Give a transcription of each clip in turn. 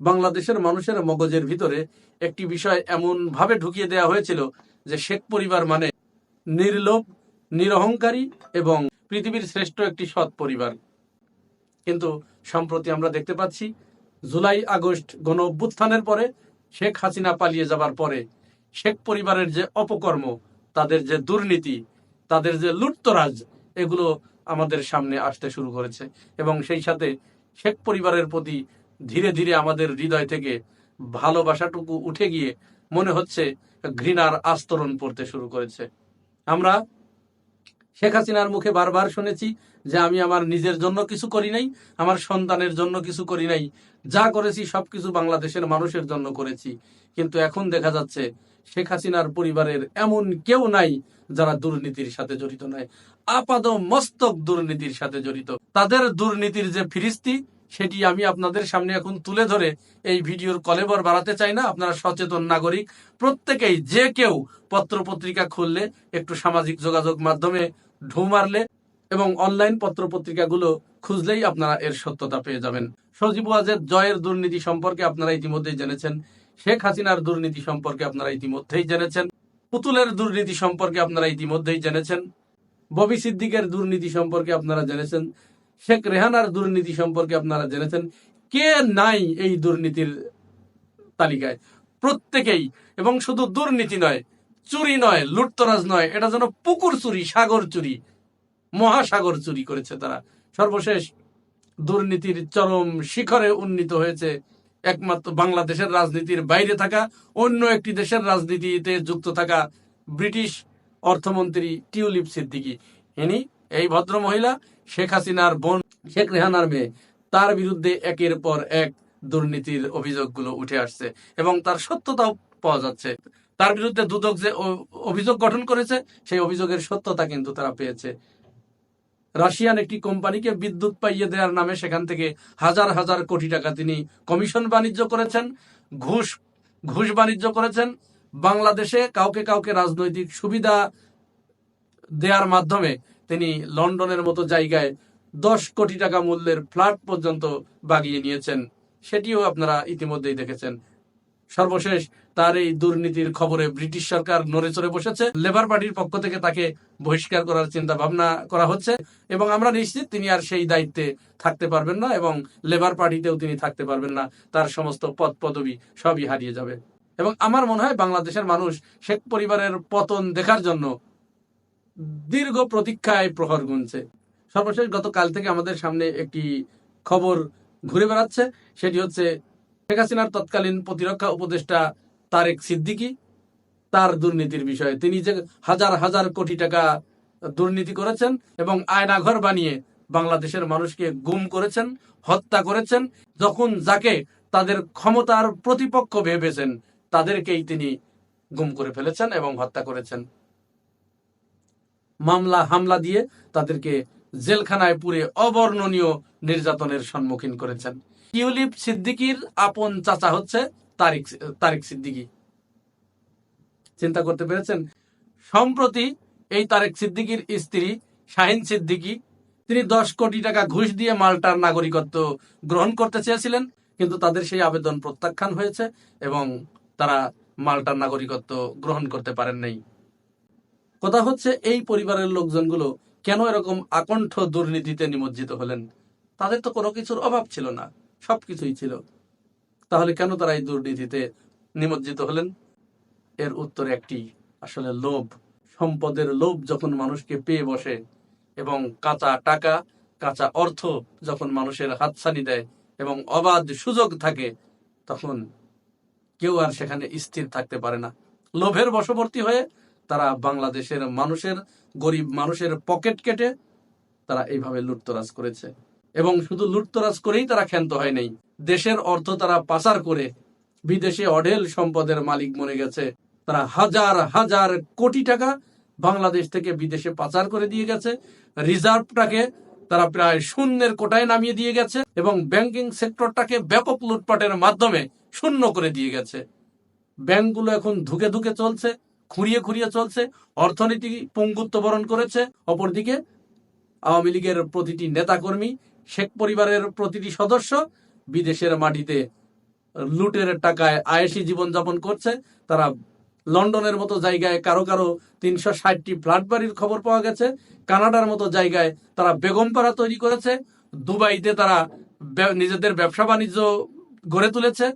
বাংলাদেশের মানুষের মগজের ভিতরে একটি বিষয় এমন ভাবে ঢুকিয়ে দেওয়া হয়েছিল যে শেখ পরিবার মানে নির্লোভ, নিরহংকারী এবং পৃথিবীর শ্রেষ্ঠ একটি সৎ পরিবার। কিন্তু সম্প্রতি আমরা দেখতে পাচ্ছি, জুলাই, আগস্ট গণ অভ্যুত্থানের পরে শেখ হাসিনা পালিয়ে যাবার পরে শেখ পরিবারের যে অপকর্ম, তাদের যে দুর্নীতি, তাদের যে লুটতরাজ, এগুলো আমাদের সামনে আসতে শুরু করেছে। এবং সেই সাথে শেখ পরিবারের প্রতি ধীরে ধীরে আমাদের হৃদয় থেকে ভালোবাসাটুকু উঠে গিয়ে মনে হচ্ছে ঘৃণার আস্তরণ পড়তে শুরু করেছে। আমরা শেখ হাসিনার মুখে বারবার শুনেছি যে আমি আমার নিজের জন্য কিছু করি নাই, আমার সন্তানের জন্য কিছু করি নাই, যা করেছি সবকিছু বাংলাদেশের মানুষের জন্য করেছি। কিন্তু এখন দেখা যাচ্ছে শেখ হাসিনার পরিবারের এমন কেউ নাই যারা দুর্নীতির সাথে জড়িত নয়। আপাদ মস্তক দুর্নীতির সাথে জড়িত। তাদের দুর্নীতির যে ফিরিস্তি সেটি আমি আপনাদের সামনে এখন তুলে ধরে এই ভিডিওর কলেবর বাড়াতে চাই না। আপনারা সচেতন নাগরিক, প্রত্যেকেই যে কেউ পত্র পত্রিকা খুললে, একটু সামাজিক যোগাযোগ মাধ্যমে ঢু মারলে এবং অনলাইন পত্র পত্রিকাগুলো খুঁজলেই আপনারা এর সত্যতা পেয়ে যাবেন। সজীব ওয়াজেদ, জয়ের দুর্নীতি সম্পর্কে আপনারা ইতিমধ্যেই জেনেছেন। শেখ হাসিনার দুর্নীতি সম্পর্কে আপনারা ইতিমধ্যেই জেনেছেন। পুতুলের দুর্নীতি সম্পর্কে আপনারা ইতিমধ্যেই জেনেছেন। ববি সিদ্দিকের দুর্নীতি সম্পর্কে আপনারা জেনেছেন। শেখ রেহানার দুর্নীতি সম্পর্কে আপনারা জেনেছেন। কে নাই এই দুর্নীতির তালিকায়? প্রত্যেকেই। এবং শুধু দুর্নীতি নয়, চুরি নয়, লুটতরাজ নয়, এটা যেন পুকুর চুরি, সাগর চুরি, মহাসাগর চুরি করেছে তারা। সর্বশেষ, দুর্নীতির চরম শিখরে উন্নীত হয়েছে একমাত্র বাংলাদেশের রাজনীতির বাইরে থাকা, অন্য একটি দেশের রাজনীতিতে যুক্ত থাকা ব্রিটিশ অর্থমন্ত্রী টিউলিপ সিদ্দিকি। ইনি এই ভদ্র মহিলা শেখ হাসিনার বোন, শেখ রেহানার মেয়ে, তার বিরুদ্ধে একের পর এক দুর্নীতির অভিযোগগুলো উঠে আসছে এবং তার সত্যতাও পাওয়া যাচ্ছে। তার বিরুদ্ধে দুদক যে অভিযোগ গঠন করেছে, সেই অভিযোগের সত্যতা কিন্তু তারা পেয়েছে। রাশিয়ান একটি কোম্পানিকে বিদ্যুৎ পাইয়ে দেওয়ার নামে সেখান থেকে হাজার হাজার কোটি টাকা তিনি কমিশন বাণিজ্য করেছেন, ঘুষ ঘুষ বাণিজ্য করেছেন। বাংলাদেশে কাউকে কাউকে রাজনৈতিক সুবিধা দেওয়ার মাধ্যমে তিনি লন্ডনের মতো জায়গায় দশ কোটি টাকা মূল্যের ফ্ল্যাট পর্যন্ত বাগিয়ে নিয়েছেন। সেটিও আপনারা ইতিমধ্যেই দেখেছেন। সর্বশেষ তার এই দুর্নীতির খবরে ব্রিটিশ সরকার নড়ে চড়ে বসেছে। লেবার পার্টির পক্ষ থেকে তাকে বহিষ্কার করার চিন্তা ভাবনা করা হচ্ছে এবং আমরা নিশ্চিত তিনি আর সেই দায়িত্বে থাকতে পারবেন না এবং লেবার পার্টিতেও তিনি থাকতে পারবেন না। তার সমস্ত পদ পদবি সবই হারিয়ে যাবে। এবং আমার মনে হয় বাংলাদেশের মানুষ শেখ পরিবারের পতন দেখার জন্য দীর্ঘ প্রতীক্ষায় প্রহর গুনছে। সর্বশেষ গতকাল থেকে আমাদের সামনে একটি খবর ঘুরে বেড়াচ্ছে। সেটি হচ্ছে, শেখ হাসিনার তৎকালীন প্রতিরক্ষা উপদেষ্টা তারেক সিদ্দিকী তার দুর্নীতির বিষয়ে। তিনি যে হাজার হাজার কোটি টাকা দুর্নীতি করেছেন এবং আয়নাঘর বানিয়ে বাংলাদেশের মানুষকে গুম করেছেন, হত্যা করেছেন, যখন যাকে তাদের ক্ষমতার প্রতিপক্ষ ভেবেছেন, তাদেরকেই তিনি গুম করে ফেলেছেন এবং হত্যা করেছেন। মামলা, হামলা দিয়ে তাদেরকে জেলখানায় পুরে অবর্ণনীয় নির্যাতনের সম্মুখীন করেছেন। টিউলিপ সিদ্দিকির আপন চাচা হচ্ছে তারিক তারিক সিদ্দিকি। চিন্তা করতে পেরেছেন? সম্প্রতি এই তারেক সিদ্দিকির স্ত্রী শাহিন সিদ্দিকি, তিনি দশ কোটি টাকা ঘুষ দিয়ে মাল্টার নাগরিকত্ব গ্রহণ করতে চেয়েছিলেন, কিন্তু তাদের সেই আবেদন প্রত্যাখ্যান হয়েছে এবং তারা মাল্টার নাগরিকত্ব গ্রহণ করতে পারেন নাই। কথা হচ্ছে, এই পরিবারের লোকজনগুলো কেন এরকম আকণ্ঠ দুর্নীতিতে নিমজ্জিত হলেন? তাদের তো কোনো কিছুর অভাব ছিল না, সবকিছুই ছিল। তাহলে কেন তারা এই দুর্নীতিতে নিমজ্জিত হলেন? এর উত্তর একটি, আসলে লোভ। সম্পদের লোভ যখন মানুষকে পেয়ে বসে এবং কাঁচা টাকা, কাঁচা অর্থ যখন মানুষের হাতছানি দেয় এবং অবাধ সুযোগ থাকে, তখন কেউ আর সেখানে স্থির থাকতে পারে না। লোভের বশবর্তী হয়ে তারা বাংলাদেশের মানুষের গরিব মানুষের পকেট কেটে তারা এইভাবে লুটতরাজ করেছে। এবং শুধু লুটতরাজ করেই তারা ক্ষান্ত হয় নাই, দেশের অর্থ তারা পাচার করে বিদেশে অঢেল সম্পদের মালিক মনে গেছে। তারা হাজার হাজার কোটি টাকা বাংলাদেশ থেকে বিদেশে পাচার করে দিয়ে গেছে। রিজার্ভটাকে তারা প্রায় শূন্যের কোটায় নামিয়ে দিয়ে গেছে এবং ব্যাংকিং সেক্টরটাকে ব্যাপক লুটপাটের মাধ্যমে শূন্য করে দিয়ে গেছে। ব্যাংকগুলো এখন ধুকে ধুকে চলছে। খুঁড়িয়ে খুঁড়িয়ে চলছে, অর্থনীতি পঙ্গুত্ব বরণ করেছে, অপরদিকে আওয়ামী লীগের প্রতিটি নেতাকর্মী, শেখ পরিবারের প্রতিটি সদস্য বিদেশের মাটিতে লুটের টাকায় আয়েসি জীবনযাপন করছে। তারা লন্ডনের মতো জায়গায় কারও কারও তিনশো ষাটটি ফ্ল্যাট বাড়ির খবর পাওয়া গেছে। কানাডার মতো জায়গায় তারা বেগমপাড়া তৈরি করেছে। দুবাইতে তারা নিজেদের ব্যবসা বাণিজ্য গড়ে তুলেছে।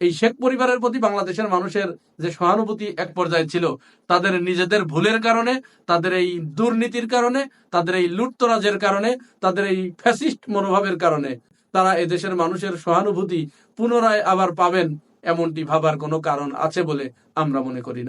এই শেখ পরিবারের প্রতি বাংলাদেশের মানুষের যে সহানুভূতি এক পর্যায়ে ছিল, তাদের নিজেদের ভুলের কারণে, তাদের এই দুর্নীতির কারণে, তাদের এই লুটতরাজের কারণে, তাদের এই ফ্যাসিস্ট মনোভাবের কারণে তারা এদেশের মানুষের সহানুভূতি পুনরায় আবার পাবেন এমনটি ভাবার কোনো কারণ আছে বলে আমরা মনে করি না।